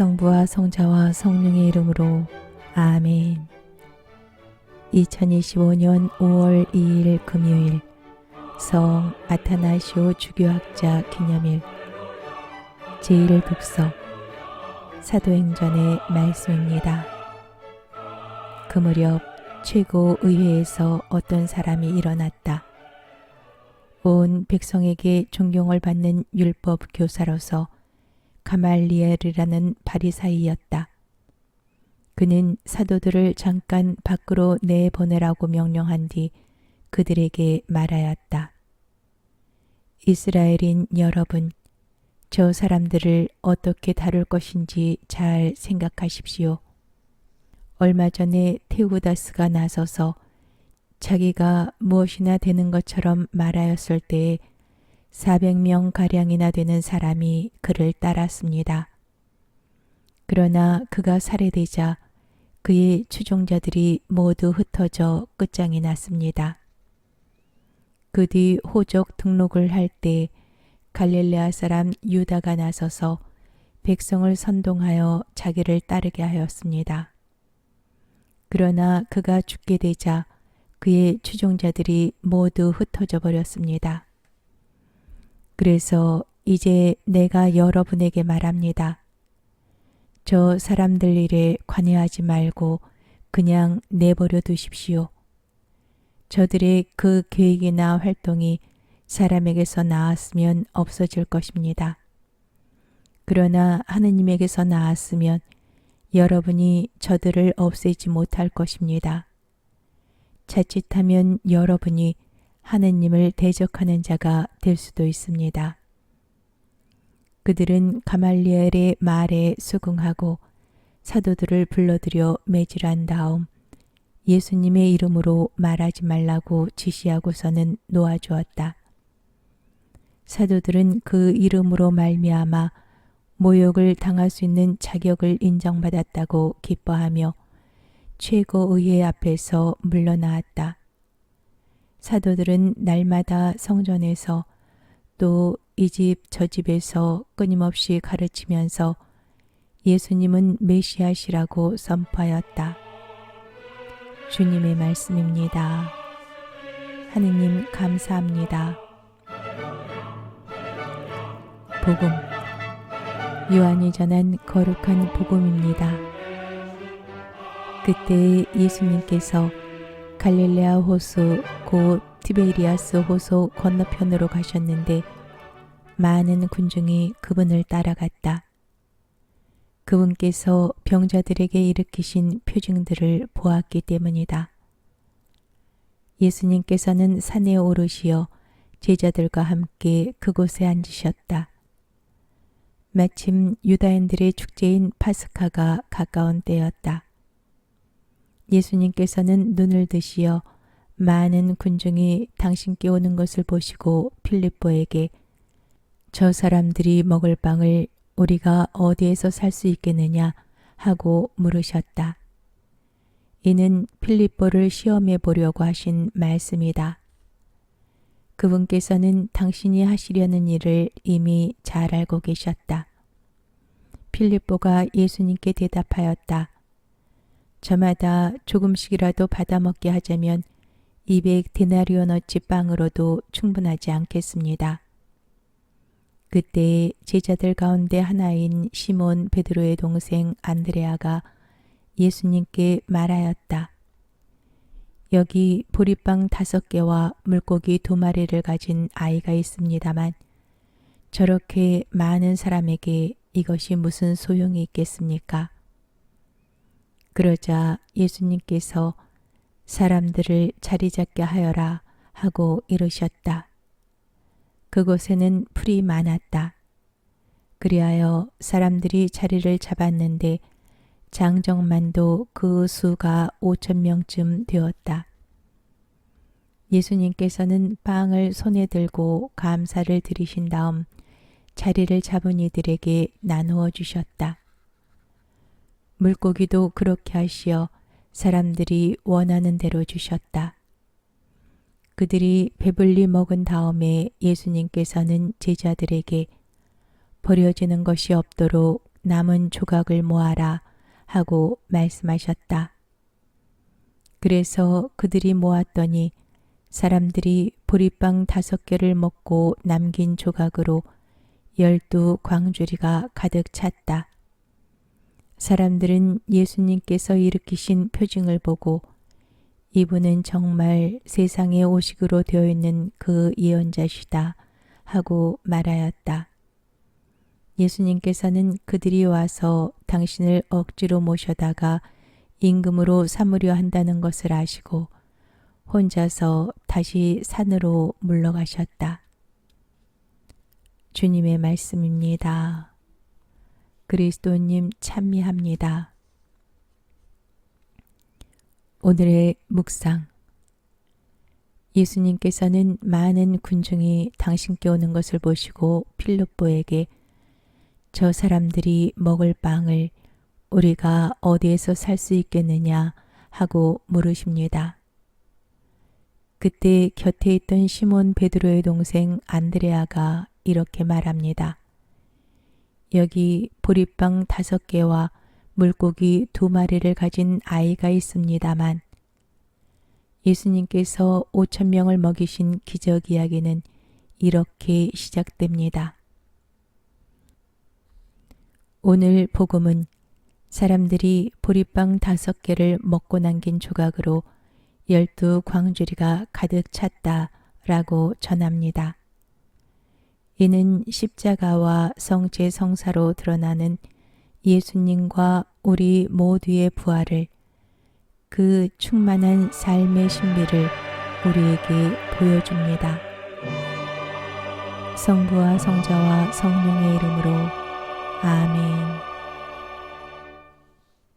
성부와 성자와 성령의 이름으로 아멘. 2025년 5월 2일 금요일 성 아타나시오 주교학자 기념일 제1독서 사도행전의 말씀입니다. 그 무렵 최고 의회에서 어떤 사람이 일어났다. 온 백성에게 존경을 받는 율법 교사로서 가말리엘이라는 바리사이였다. 그는 사도들을 잠깐 밖으로 내보내라고 명령한 뒤 그들에게 말하였다. 이스라엘인 여러분, 저 사람들을 어떻게 다룰 것인지 잘 생각하십시오. 얼마 전에 테우다스가 나서서 자기가 무엇이나 되는 것처럼 말하였을 때에 400명 가량이나 되는 사람이 그를 따랐습니다. 그러나 그가 살해되자 그의 추종자들이 모두 흩어져 끝장이 났습니다. 그 뒤 호적 등록을 할 때 갈릴레아 사람 유다가 나서서 백성을 선동하여 자기를 따르게 하였습니다. 그러나 그가 죽게 되자 그의 추종자들이 모두 흩어져 버렸습니다. 그래서 이제 내가 여러분에게 말합니다. 저 사람들 일에 관여하지 말고 그냥 내버려 두십시오. 저들의 그 계획이나 활동이 사람에게서 나왔으면 없어질 것입니다. 그러나 하느님에게서 나왔으면 여러분이 저들을 없애지 못할 것입니다. 자칫하면 여러분이 하느님을 대적하는 자가 될 수도 있습니다. 그들은 가말리엘의 말에 수긍하고 사도들을 불러들여 매질한 다음 예수님의 이름으로 말하지 말라고 지시하고서는 놓아주었다. 사도들은 그 이름으로 말미암아 모욕을 당할 수 있는 자격을 인정받았다고 기뻐하며 최고의회 앞에서 물러나왔다. 사도들은 날마다 성전에서 또 이 집 저 집에서 끊임없이 가르치면서 예수님은 메시아시라고 선포하였다. 주님의 말씀입니다. 하느님 감사합니다. 복음 요한이 전한 거룩한 복음입니다. 그때 예수님께서 갈릴레아 호수 곧 티베리아스 호수 건너편으로 가셨는데 많은 군중이 그분을 따라갔다. 그분께서 병자들에게 일으키신 표징들을 보았기 때문이다. 예수님께서는 산에 오르시어 제자들과 함께 그곳에 앉으셨다. 마침 유다인들의 축제인 파스카가 가까운 때였다. 예수님께서는 눈을 드시어 많은 군중이 당신께 오는 것을 보시고 필립보에게 저 사람들이 먹을 빵을 우리가 어디에서 살 수 있겠느냐 하고 물으셨다. 이는 필립보를 시험해 보려고 하신 말씀이다. 그분께서는 당신이 하시려는 일을 이미 잘 알고 계셨다. 필립보가 예수님께 대답하였다. 저마다 조금씩이라도 받아먹게 하자면 200 데나리온어치 빵으로도 충분하지 않겠습니다. 그때 제자들 가운데 하나인 시몬 베드로의 동생 안드레아가 예수님께 말하였다. 여기 보리빵 다섯 개와 물고기 두 마리를 가진 아이가 있습니다만 저렇게 많은 사람에게 이것이 무슨 소용이 있겠습니까? 그러자 예수님께서 사람들을 자리 잡게 하여라 하고 이르셨다. 그곳에는 풀이 많았다. 그리하여 사람들이 자리를 잡았는데 장정만도 그 수가 오천 명쯤 되었다. 예수님께서는 빵을 손에 들고 감사를 드리신 다음 자리를 잡은 이들에게 나누어 주셨다. 물고기도 그렇게 하시어 사람들이 원하는 대로 주셨다. 그들이 배불리 먹은 다음에 예수님께서는 제자들에게 버려지는 것이 없도록 남은 조각을 모아라 하고 말씀하셨다. 그래서 그들이 모았더니 사람들이 보리빵 다섯 개를 먹고 남긴 조각으로 열두 광주리가 가득 찼다. 사람들은 예수님께서 일으키신 표징을 보고 이분은 정말 세상의 오식으로 되어 있는 그 예언자시다 하고 말하였다. 예수님께서는 그들이 와서 당신을 억지로 모셔다가 임금으로 삼으려 한다는 것을 아시고 혼자서 다시 산으로 물러가셨다. 주님의 말씀입니다. 그리스도님 찬미합니다. 오늘의 묵상 예수님께서는 많은 군중이 당신께 오는 것을 보시고 필립보에게 저 사람들이 먹을 빵을 우리가 어디에서 살 수 있겠느냐 하고 물으십니다. 그때 곁에 있던 시몬 베드로의 동생 안드레아가 이렇게 말합니다. 여기 보리빵 다섯 개와 물고기 두 마리를 가진 아이가 있습니다만 예수님께서 오천 명을 먹이신 기적 이야기는 이렇게 시작됩니다. 오늘 복음은 사람들이 보리빵 다섯 개를 먹고 남긴 조각으로 열두 광주리가 가득 찼다 라고 전합니다. 이는 십자가와 성체 성사로 드러나는 예수님과 우리 모두의 부활을 그 충만한 삶의 신비를 우리에게 보여줍니다. 성부와 성자와 성령의 이름으로